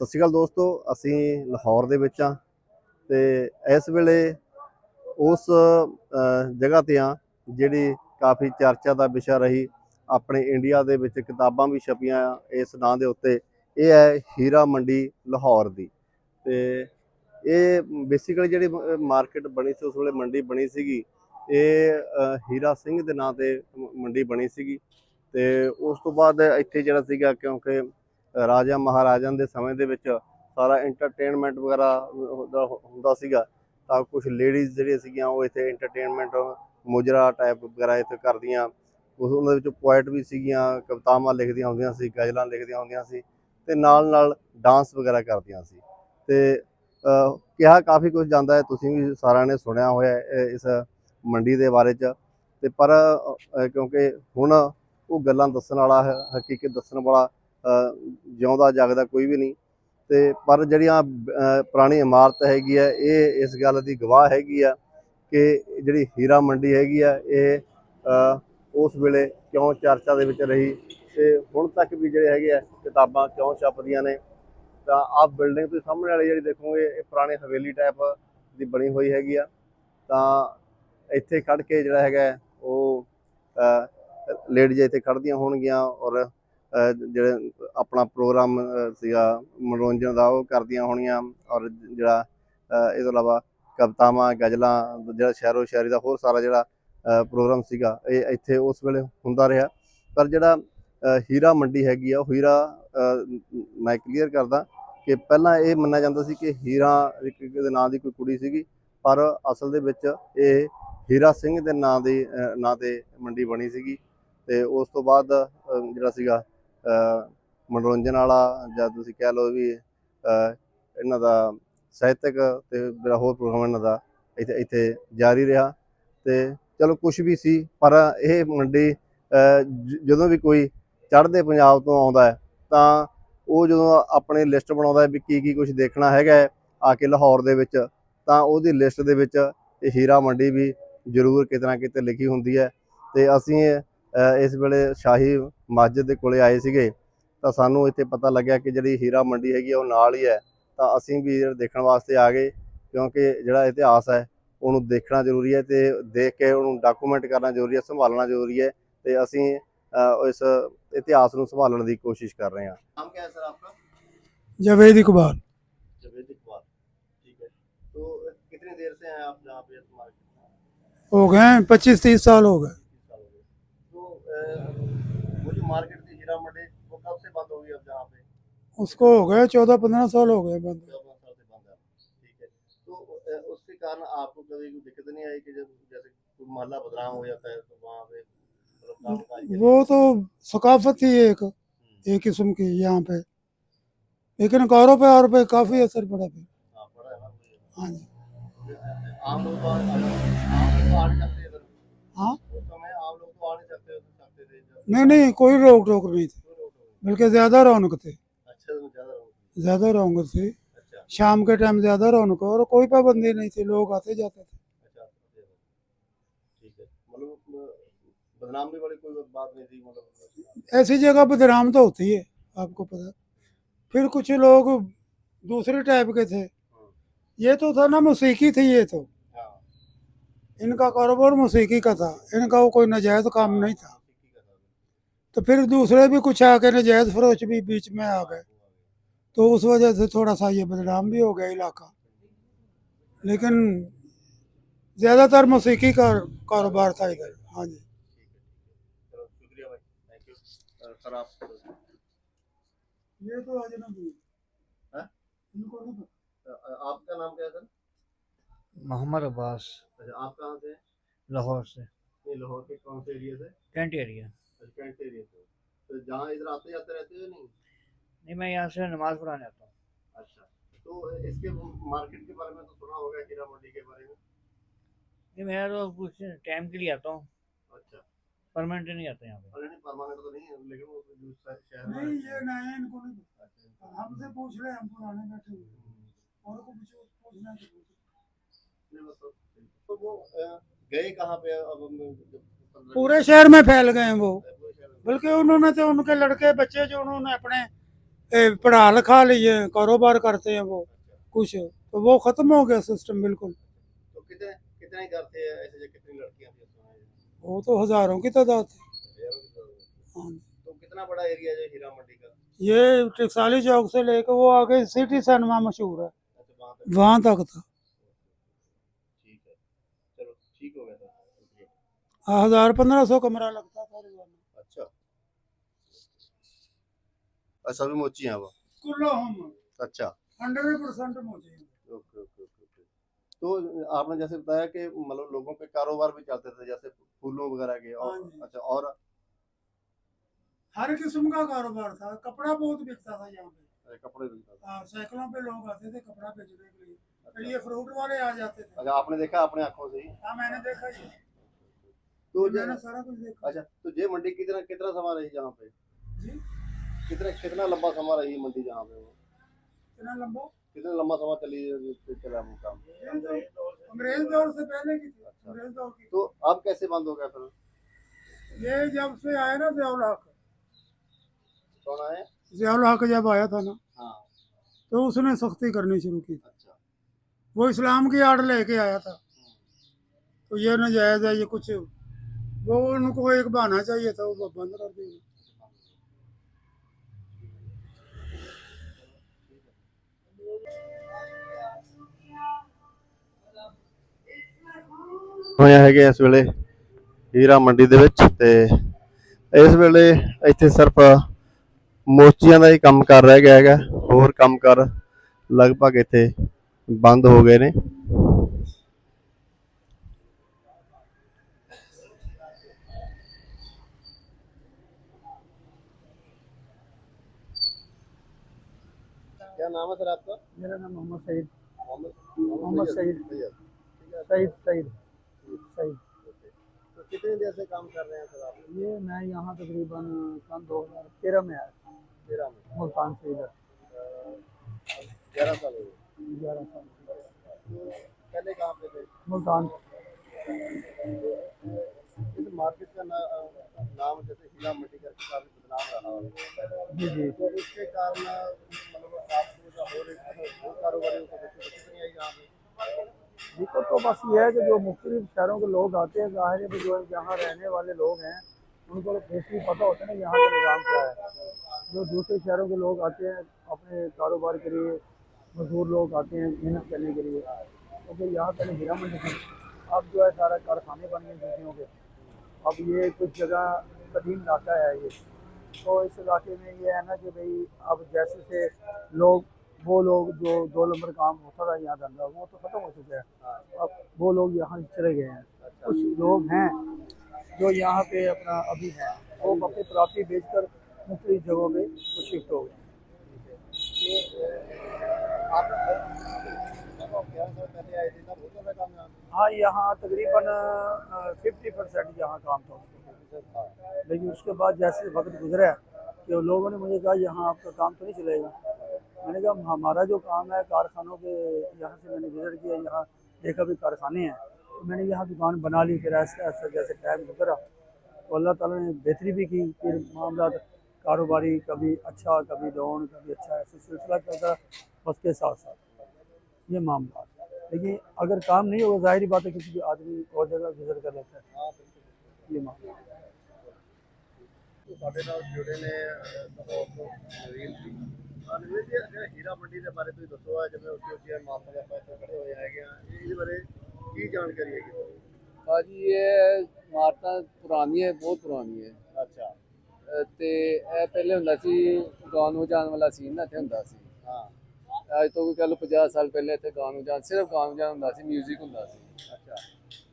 ਸਤਿ ਸ਼੍ਰੀ ਅਕਾਲ ਦੋਸਤੋ, ਅਸੀਂ ਲਾਹੌਰ ਦੇ ਵਿੱਚ ਆ ਤੇ ਇਸ ਵੇਲੇ ਉਸ ਜਗ੍ਹਾ ਤੇ ਆ ਜਿਹੜੀ ਕਾਫੀ ਚਰਚਾ ਦਾ ਵਿਸ਼ਾ ਰਹੀ, ਆਪਣੇ ਇੰਡੀਆ ਦੇ ਵਿੱਚ ਕਿਤਾਬਾਂ ਵੀ ਛਪੀਆਂ ਆ ਇਸ ਨਾਂ ਦੇ ਉੱਤੇ, ਇਹ ਹੈ ਹੀਰਾ ਮੰਡੀ ਲਾਹੌਰ ਦੀ। ਤੇ ਇਹ ਬੇਸਿਕਲੀ ਜਿਹੜੀ ਮਾਰਕੀਟ ਬਣੀ ਸੀ, ਉਸ ਵੇਲੇ ਮੰਡੀ ਬਣੀ ਸੀਗੀ, ਇਹ ਹੀਰਾ ਸਿੰਘ ਦੇ ਨਾਂ ਤੇ ਮੰਡੀ ਬਣੀ ਸੀਗੀ। ਤੇ ਉਸ ਤੋਂ ਬਾਅਦ ਇੱਥੇ ਜਿਹੜਾ ਸੀਗਾ, ਕਿਉਂਕਿ ਰਾਜਾ ਮਹਾਰਾਜਾਂ ਦੇ ਸਮੇਂ ਦੇ ਵਿੱਚ ਸਾਰਾ ਐਂਟਰਟੇਨਮੈਂਟ ਵਗੈਰਾ ਹੁੰਦਾ ਸੀਗਾ, ਤਾਂ ਕੁਝ ਲੇਡੀਜ਼ ਜਿਹੜੀਆਂ ਸੀਗੀਆਂ ਉਹ ਇੱਥੇ ਐਂਟਰਟੇਨਮੈਂਟ ਮੁਜਰਾ ਟਾਈਪ ਵਗੈਰਾ ਇੱਥੇ ਕਰਦੀਆਂ। ਉਸ ਉਹਨਾਂ ਦੇ ਵਿੱਚ ਪੋਇਟ ਵੀ ਸੀਗੀਆਂ, ਕਵਿਤਾਵਾਂ ਲਿਖਦੀਆਂ ਹੁੰਦੀਆਂ ਸੀ, ਗਜ਼ਲਾਂ ਲਿਖਦੀਆਂ ਹੁੰਦੀਆਂ ਸੀ ਤੇ ਨਾਲ ਨਾਲ ਡਾਂਸ ਵਗੈਰਾ ਕਰਦੀਆਂ ਸੀ। ਤੇ ਕਿਹਾ ਕਾਫੀ ਕੁਝ ਜਾਂਦਾ ਹੈ, ਤੁਸੀਂ ਵੀ ਸਾਰਿਆਂ ਨੇ ਸੁਣਿਆ ਹੋਇਆ ਇਸ ਮੰਡੀ ਦੇ ਬਾਰੇ ਚ। ਤੇ ਪਰ ਕਿਉਂਕਿ ਹੁਣ ਉਹ ਗੱਲਾਂ ਦੱਸਣ ਵਾਲਾ ਹਕੀਕਤ ਦੱਸਣ ਵਾਲਾ ਜਿਉਂਦਾ ਜਾਗਦਾ ਕੋਈ ਵੀ ਨਹੀਂ। ਤੇ ਪਰ ਜਿਹੜੀਆਂ ਪੁਰਾਣੀ ਇਮਾਰਤ ਹੈਗੀ ਆ, ਇਹ ਇਸ ਗੱਲ ਦੀ ਗਵਾਹ ਹੈਗੀ ਆ ਕਿ ਜਿਹੜੀ ਹੀਰਾ ਮੰਡੀ ਹੈਗੀ ਆ, ਇਹ ਉਸ ਵੇਲੇ ਕਿਉਂ ਚਰਚਾ ਦੇ ਵਿੱਚ ਰਹੀ ਤੇ ਹੁਣ ਤੱਕ ਵੀ ਜਿਹੜੇ ਹੈਗੇ ਆ ਕਿਤਾਬਾਂ ਕਿਉਂ ਛਪਦੀਆਂ ਨੇ, ਤਾਂ ਆਹ ਬਿਲਡਿੰਗ ਤੁਸੀਂ ਸਾਹਮਣੇ ਵਾਲੀ ਜਿਹੜੀ ਦੇਖੋਗੇ ਇਹ ਪੁਰਾਣੀ ਹਵੇਲੀ ਟਾਈਪ ਦੀ ਬਣੀ ਹੋਈ ਹੈਗੀ ਆ। ਤਾਂ ਇੱਥੇ ਖੜ ਕੇ ਜਿਹੜਾ ਹੈਗਾ, ਉਹ ਲੇਡੀਜ਼ ਇੱਥੇ ਖੜਦੀਆਂ ਹੋਣਗੀਆਂ ਔਰ ਜਿਹੜੇ ਆਪਣਾ ਪ੍ਰੋਗਰਾਮ ਸੀਗਾ, ਮਨੋਰੰਜਨ ਦਾ, ਉਹ ਕਰਦੀਆਂ ਹੋਣੀਆਂ। ਔਰ ਜਿਹੜਾ ਇਹ ਤੋਂ ਇਲਾਵਾ ਕਵਿਤਾਵਾਂ, ਗਜ਼ਲਾਂ, ਜਿਹੜਾ ਸ਼ਹਿਰੋ ਸ਼ਾਇਰੀ ਦਾ ਹੋਰ ਸਾਰਾ ਜਿਹੜਾ ਪ੍ਰੋਗਰਾਮ ਸੀਗਾ, ਇਹ ਇੱਥੇ ਉਸ ਵੇਲੇ ਹੁੰਦਾ ਰਿਹਾ। ਪਰ ਜਿਹੜਾ ਹੀਰਾ ਮੰਡੀ ਹੈਗੀ ਆ, ਉਹ ਹੀਰਾ ਮੈਂ ਕਲੀਅਰ ਕਰਦਾ ਕਿ ਪਹਿਲਾਂ ਇਹ ਮੰਨਿਆ ਜਾਂਦਾ ਸੀ ਕਿ ਹੀਰਾ ਇੱਕ ਦੇ ਨਾਂ ਦੀ ਕੋਈ ਕੁੜੀ ਸੀਗੀ, ਪਰ ਅਸਲ ਦੇ ਵਿੱਚ ਇਹ ਹੀਰਾ ਸਿੰਘ ਦੇ ਨਾਂ ਦੇ ਨਾਂ ਤੇ ਮੰਡੀ ਬਣੀ ਸੀਗੀ। ਤੇ ਉਸ ਤੋਂ ਬਾਅਦ ਜਿਹੜਾ ਸੀਗਾ ਮਨੋਰੰਜਨ ਵਾਲਾ ਜਾਂ ਤੁਸੀਂ ਕਹਿ ਲਓ ਵੀ ਇਹਨਾਂ ਦਾ ਸਾਹਿਤਕ ਤੇ ਜਿਹੜਾ ਹੋਰ ਪ੍ਰੋਗਰਾਮ ਇਹਨਾਂ ਦਾ ਇੱਥੇ ਇੱਥੇ ਜਾਰੀ ਰਿਹਾ। ਤੇ ਚਲੋ ਕੁਝ ਵੀ ਸੀ, ਪਰ ਇਹ ਮੰਡੀ ਜਦੋਂ ਵੀ ਕੋਈ ਚੜ੍ਹਦੇ ਪੰਜਾਬ ਤੋਂ ਆਉਂਦਾ ਹੈ, ਤਾਂ ਉਹ ਜਦੋਂ ਆਪਣੀ ਲਿਸਟ ਬਣਾਉਂਦਾ ਹੈ ਵੀ ਕੀ ਕੀ ਕੁਝ ਦੇਖਣਾ ਹੈਗਾ ਹੈ ਆ ਕੇ ਲਾਹੌਰ ਦੇ ਵਿੱਚ, ਤਾਂ ਉਹਦੀ ਲਿਸਟ ਦੇ ਵਿੱਚ ਇਹ ਹੀਰਾ ਮੰਡੀ ਵੀ ਜ਼ਰੂਰ ਕਿਤੇ ਨਾ ਕਿਤੇ ਲਿਖੀ ਹੁੰਦੀ ਹੈ। ਤੇ ਅਸੀਂ ਇਸ ਵੇਲੇ ਸ਼ਾਹੀ ਮਸਜਿਦ ਦੇ ਕੋਲੇ ਆਏ ਸੀਗੇ ਤਾਂ ਸਾਨੂੰ ਇੱਥੇ ਪਤਾ ਲੱਗਿਆ ਕਿ ਜਿਹੜੀ ਹੀਰਾ ਮੰਡੀ ਹੈਗੀ ਆ ਉਹ ਨਾਲ ਹੀ ਹੈ ਤਾਂ ਅਸੀਂ ਵੀ ਜਿਹੜਾ ਦੇਖਣ ਵਾਸਤੇ ਆ ਗਏ ਕਿਉਂਕਿ ਜਿਹੜਾ ਇਤਿਹਾਸ ਹੈ ਉਹਨੂੰ ਦੇਖਣਾ ਜ਼ਰੂਰੀ ਹੈ ਤੇ ਦੇਖ ਕੇ ਉਹਨੂੰ ਡਾਕੂਮੈਂਟ ਕਰਨਾ ਜ਼ਰੂਰੀ ਹੈ ਸੰਭਾਲਣਾ ਜ਼ਰੂਰੀ ਹੈ ਤੇ ਅਸੀਂ ਅਹ, ਇਸ ਇਤਿਹਾਸ ਨੂੰ ਸੰਭਾਲਣ ਦੀ ਕੋਸ਼ਿਸ਼ ਕਰ ਰਹੇ ਹਾਂ ਨਾਮ ਕੀ ਹੈ ਸਰ ਆਪਕਾ जावेद इकबाल जवेद इकबाल ठीक है तो कितनी देर से हैं आप जहाँ पे मार्केट हो गए हैं पच्चीस तीस साल हो गए साल हो गए اس کو ہو گئے چودہ پندرہ سال ہو گئے بند۔ وہ تو ثقافت تھی ایک ایک قسم کی یہاں پہ۔ لیکن کاروں پہ اور پہ کافی اثر پڑا پھر۔ ہاں, ہاں جی۔ ہاں؟ نہیں نہیں کوئی روک ٹوک نہیں تھی۔ بلکہ زیادہ رونق تھے زیادہ رونق تھی۔ شام کے ٹائم زیادہ رونق اور کوئی پابندی نہیں تھی لوگ آتے جاتے تھے۔ ایسی جگہ بدنام تو ہوتی ہے آپ کو پتا۔ پھر کچھ لوگ دوسرے ٹائپ کے تھے۔ یہ تو تھا نا موسیقی تھی یہ تو۔ ان کا کاروبار موسیقی کا تھا ان کا وہ کوئی نجائز کام نہیں تھا۔ تو پھر دوسرے بھی کچھ آ کے نجائز فروش بھی بیچ میں آ گئے۔ تو اس وجہ سے تھوڑا سا یہ بدنام بھی ہو گیا علاقہ۔ لیکن زیادہ تر موسیقی کا کاروبار تھا ادھر۔ ہاں جی۔ ہاں؟ محمد عباس۔ اچھا، آپ کہاں سے لاہور سے۔ لاہور کے کون سے ایریا سے؟ کینٹ ایریا اچھا، کینٹ ایریا سے۔ جہاں ادھر آتے جاتے رہتے ہیں نہیں؟ نہیں میں یہاں سے نماز پڑھانے آتا ہوں۔ اچھا تو اس کے مارکیٹ کے بارے میں تو سنا ہوگا ہیرا منڈی کے بارے میں۔ تو کچھ ٹائم کے لیے آتا ہوں۔ اچھا۔ نہیں یہاں پہ۔ نہیں اچھا، اچھا۔ ہم سے پوچھ رہے ہم پرانے بیٹھے ہوئے اور کو پوچھنا ہے گئے کہاں پہ؟ اب پورے شہر میں پھیل گئے ہیں وہ۔ بلکہ انہوں نے تو ان کے لڑکے بچے جو انہوں نے اپنے پڑھا لکھا لیے ہیں کاروبار کرتے ہیں وہ کچھ۔ تو وہ ختم ہو گیا سسٹم بالکل۔ وہ تو ہزاروں کی تعداد ہاں جی۔ یہ ٹکسالی چوک سے لے کے وہ آگے سٹی سینما مشہور ہے۔ وہاں تک؟ تھا۔ ہزار پندرہ سو کمرہ لگتا تھا अच्छा भी मोची हैं वो कुल्लो हम अच्छा हंड्रेड परसेंट मोची ओके ओके ओके ओके तो आपने जैसे बताया कि मतलब लोगों के कारोबार भी चलते थे जैसे फूलों वगैरह के और हाँ जी। अच्छा और हर किस्म का कारोबार था कपड़ा बहुत बिकता था यहाँ पे कपड़े भी था हाँ, साइकिलों पे लोग आते थे कपड़ा बेचने के लिए फिर अच्छा ये फ्रूट वाले आ जाते थे अच्छा आपने देखा अपने आंखों से ही हाँ मैंने देखा ये तो ये मैंने जे- सारा कुछ देखा अच्छा तो ये मंडी कितना कितना समय रही जहाँ पे जी کتنا کتنا لمبا سما رہی ہے منڈی جہاں پہ وہ کتنا لمبا کتنا لمبا سما چلی چلا وہ انگریز دور سے پہلے کی تھی انگریز دور کی تو اب کیسے بند ہو گیا پھر یہ جب سے آئے نا ضیاء الحق کون آئے ضیاء الحق جب آیا تھا نا ہاں تو اس نے سختی کرنی شروع کی اچھا وہ اسلام کی آڑ لے کے آیا تھا تو یہ نجائز ہے یہ کچھ وہ ان کو ایک بہانا چاہیے تھا وہ بند کر دیا ਹੋਇਆ ਹੈਗੇ ਇਸ ਵੇਲੇ ਹੀਰਾ ਮੰਡੀ ਦੇ ਵਿੱਚ ਤੇ ਇਸ ਵੇਲੇ ਇੱਥੇ ਸਿਰਫ ਮੋਚੀਆਂ ਦਾ ਹੀ ਕੰਮ ਕਰ ਰਹਿ ਗਿਆ ਹੈਗਾ ਹੋਰ ਕੰਮ ਕਰ ਲਗਭਗ ਇੱਥੇ ਬੰਦ ਹੋ ਗਏ ਨੇ क्या नाम है सर आपका मेरा नाम मोहम्मद सईद मोहम्मद मोहम्मद सईद सैयद सईद सईद सईद तो कितने देर से काम कर रहे हैं सर आप ये मैं यहाँ तकरीबन सन दो हज़ार तेरह में आया तेरह में मुल्तान से इधर ग्यारह साल हो गए ग्यारह साल तो पहले कहाँ पे थे मुल्तान इस मार्केट का ना, नाम जैसे हीरा मंडी करके काफी बदनाम रहा है जी जी तो इसके कारण मतलब आपको जो हो रही वो कारोबारियों को दिक्कत दिक्कत नहीं आई यहाँ पे دیکھو تو بس یہ ہے کہ جو مختلف شہروں کے لوگ آتے ہیں، ظاہر ہے جو یہاں رہنے والے لوگ ہیں، ان کو بیسری پتہ ہوتا ہے نا یہاں کا نظام کیا ہے۔ جو دوسرے شہروں کے لوگ آتے ہیں، اپنے کاروبار کے لیے مزدور لوگ آتے ہیں محنت کرنے کے لیے۔ کیونکہ یہاں پہلے ہیرا منڈی تھی اب جو ہے سارا کارخانے بن گئے دوسروں کے۔ اب یہ کچھ جگہ قدیم علاقہ ہے یہ۔ تو اس علاقے میں یہ ہے نا کہ بھائی، اب جیسے سے لوگ وہ لوگ جو دو نمبر کام ہوتا تھا یہاں دھندا وہ تو ختم ہو چکے ہیں اب وہ لوگ یہاں چلے گئے ہیں۔ کچھ لوگ ہیں جو یہاں پہ اپنا ابھی ہیں۔ وہ اپنی پراپرٹی بیچ کر مختلف جگہوں پہ وہ شفٹ ہو گئے۔ ہاں یہاں تقریباً ففٹی پرسینٹ یہاں کام تھا۔ لیکن اس کے بعد جیسے وقت گزرا ہے کہ لوگوں نے مجھے کہا، یہاں آپ کا کام تو نہیں چلے گا۔ میں نے کہا ہمارا جو کام ہے کارخانوں کے یہاں سے میں نے وزٹ کیا یہاں دیکھا بھی کارخانے ہیں۔ تو میں نے یہاں دکان بنا لی پھر ایسا ایسا جیسے ٹائم گزرا۔ تو اللہ تعالیٰ نے بہتری بھی کی پھر معاملات کاروباری کبھی اچھا کبھی ڈاؤن کبھی اچھا ایسے سلسلہ چلتا اس کے ساتھ ساتھ یہ معاملات۔ لیکن اگر کام نہیں ہوگا ظاہری بات ہے کسی بھی آدمی اور جگہ گزر کر لیتا ہے۔ یہ معاملہ نال جڑے نے ਹੀਰਾ ਮੰਡੀ ਦੇ ਬਾਰੇ ਤੁਸੀਂ ਦੱਸੋ ਆ ਜਿਵੇਂ ਉੱਚੀ ਉੱਚੀ ਇਮਾਰਤਾਂ ਦੇ ਆਪਾਂ ਇੱਥੇ ਖੜੇ ਹੋਏ ਹੈਗੇ ਆ ਇਹਦੇ ਬਾਰੇ ਕੀ ਜਾਣਕਾਰੀ ਹੈਗੀ? ਭਾਜੀ ਇਹ ਇਮਾਰਤਾਂ ਪੁਰਾਣੀ ਹੈ ਬਹੁਤ ਪੁਰਾਣੀ ਹੈ। ਅੱਛਾ। ਤੇ ਇਹ ਪਹਿਲੇ ਹੁੰਦਾ ਸੀ ਗਾਉਣ ਵਜਾਉਣ ਵਾਲਾ ਸੀਨ ਨਾ ਇੱਥੇ ਹੁੰਦਾ ਸੀ। ਹਾਂ। ਅੱਜ ਤੋਂ ਵੀ ਕੱਲ 50 ਸਾਲ ਪਹਿਲੇ ਇੱਥੇ ਗਾਉਣ ਵਜਾਉਣ ਸਿਰਫ ਗਾਉਣ ਵਜਾਉਣ ਹੁੰਦਾ ਸੀ 뮤직 ਹੁੰਦਾ ਸੀ। ਅੱਛਾ।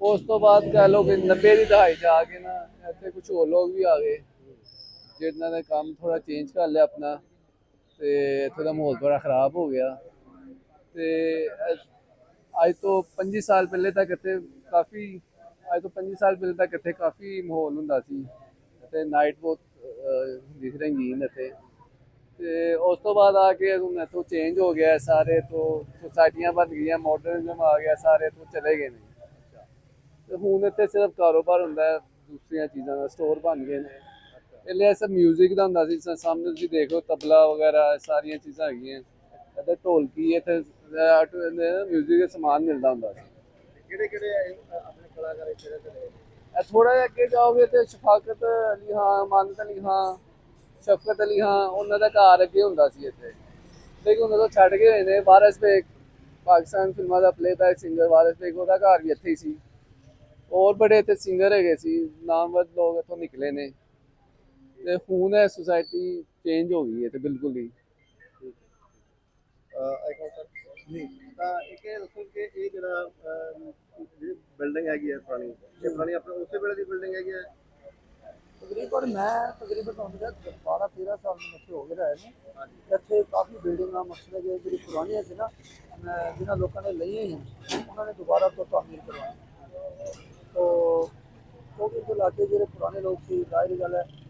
ਉਸ ਤੋਂ ਬਾਅਦ ਕਹ ਲਓ ਕਿ 90 ਦੀ ਦਹਾਈ ਜਾ ਕੇ ਨਾ ਇੱਥੇ ਕੁਝ ਹੋਰ ਲੋਕ ਵੀ ਆ ਗਏ ਜਿਨ੍ਹਾਂ ਨੇ ਕੰਮ ਥੋੜਾ ਚੇਂਜ ਕਰ ਲਿਆ ਆਪਣਾ। ਤੇ ਇੱਥੇ ਦਾ ਮਾਹੌਲ ਬੜਾ ਖਰਾਬ ਹੋ ਗਿਆ। ਤੇ ਅੱਜ ਤੋਂ 25 ਸਾਲ ਪਹਿਲੇ ਤੱਕ ਇੱਥੇ ਕਾਫੀ, ਅੱਜ ਤੋਂ 25 ਸਾਲ ਪਹਿਲੇ ਤੱਕ ਇੱਥੇ ਕਾਫੀ ਮਾਹੌਲ ਹੁੰਦਾ ਸੀ। ਤੇ ਨਾਈਟ ਬਹੁਤ ਦਿਖ ਹੁੰਦੀ ਰੰਗੀਨ ਇੱਥੇ। ਤੇ ਉਸ ਤੋਂ ਬਾਅਦ ਆ ਕੇ ਹੁਣ ਇੱਥੋਂ ਚੇਂਜ ਹੋ ਗਿਆ, ਸਾਰੇ ਤੋਂ ਸੁਸਾਇਟੀਆਂ ਬਣ ਗਈਆਂ ਮਾਡਰਨਿਜ਼ਮ ਆ ਗਿਆ, ਸਾਰੇ ਤੋਂ ਚਲੇ ਗਏ ਨੇ। ਤੇ ਹੁਣ ਇੱਥੇ ਸਿਰਫ ਕਾਰੋਬਾਰ ਹੁੰਦਾ ਹੈ ਦੂਸਰੀਆਂ ਚੀਜ਼ਾਂ ਦਾ ਸਟੋਰ ਬਣ ਗਏ ਨੇ। ਪਹਿਲੇ ਇਹ ਸਭ 뮤직 ਦਾ ਹੁੰਦਾ ਸੀ ਸਾ- ਸਾਹਮਣੇ ਤੁਸੀਂ ਦੇਖੋ ਤਬਲਾ ਵਗੈਰਾ ਇਹ ਸਾਰੀਆਂ ਚੀਜ਼ਾਂ ਹੈਗੀਆਂ ਇੱਥੇ ਢੋਲਕੀ ਇੱਥੇ 뮤직 ਦਾ ਸਮਾਨ ਮਿਲਦਾ ਹੁੰਦਾ ਸੀ ਕਿਹੜੇ ਕਿਹੜੇ ਆਪਣੇ ਕਲਾਕਾਰ ਇੱਥੇ ਰਹਿੰਦੇ ਨੇ ਇਹ ਥੋੜਾ ਜਿਹਾ ਅੱਗੇ ਜਾਓਗੇ ਤੇ ਸ਼ਫਾਕਤ ਅਲੀ ਹਾਂ ਮਾਨਤ ਅਲੀ ਹਾਂ ਸ਼ਫਕਤ ਅਲੀ ਹਾਂ ਉਹਨਾਂ ਦਾ ਘਰ ਅੱਗੇ ਹੁੰਦਾ ਸੀ ਇੱਥੇ ਲੇਕਿਨ ਉਹਨਾਂ ਤੋਂ ਛੱਡ ਗਏ ਹੋਏ ਨੇ ਵਾਰਿਸ ਬੇਗ ਪਾਕਿਸਤਾਨ ਫਿਲਮਾਂ ਦਾ ਪਲੇਬੈਕ ਸਿੰਗਰ ਵਾਰਿਸ ਬੇਗ ਉਹਦਾ ਘਰ ਵੀ ਇੱਥੇ ਹੀ ਸੀ ਹੋਰ ਬੜੇ ਇੱਥੇ ਸਿੰਗਰ ਹੈਗੇ ਸੀ ਨਾਮਵਰ ਲੋਕ ਇੱਥੋਂ ਨਿਕਲੇ ਨੇ ਤੇ ਹੁਣ ਇਹ ਸੁਸਾਇਟੀ ਚੇਂਜ ਹੋ ਗਈ ਹੈ ਤੇ ਬਿਲਕੁਲ ਹੀ। ਜੀ। ਤਾਂ ਇੱਕ ਇਹ ਦੱਸੋ ਕਿ ਇਹ ਜਿਹੜਾ ਜਿਹੜੀ ਬਿਲਡਿੰਗ ਹੈਗੀ ਹੈ ਪੁਰਾਣੀ ਇਹ ਪੁਰਾਣੀ ਆਪਣੇ ਉਸੇ ਵੇਲੇ ਦੀ ਬਿਲਡਿੰਗ ਹੈਗੀ ਹੈ? ਤਕਰੀਬਨ ਮੈਂ ਤਕਰੀਬਨ ਤੁਹਾਨੂੰ ਦੱਸਿਆ 12 13 ਸਾਲ ਦੇ ਇੱਥੇ ਹੋ ਰਹੇ ਨੇ ਇੱਥੇ ਕਾਫੀ ਬਿਲਡਿੰਗਾਂ ਮਕਸਦ ਹੈ ਕਿ ਜਿਹੜੀ ਪੁਰਾਣੀਆਂ ਸੀ ਨਾ ਜਿਹਨਾਂ ਲੋਕਾਂ ਨੇ ਲਈਆਂ ਹੀ ਉਹਨਾਂ ਨੇ ਦੁਬਾਰਾ ਤੋਂ ਤਾਮੀਰ ਕਰਵਾਈ। ਤੋ ਕਿਉਂਕਿ ਜੋ ਇਲਾਕੇ ਜਿਹੜੇ ਪੁਰਾਣੇ ਲੋਕ ਸੀ ਜ਼ਾਹਿਰ ਗੱਲ ਹੈ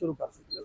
ਸ਼ੁਰੂ ਕਰ ਸਕੀਏ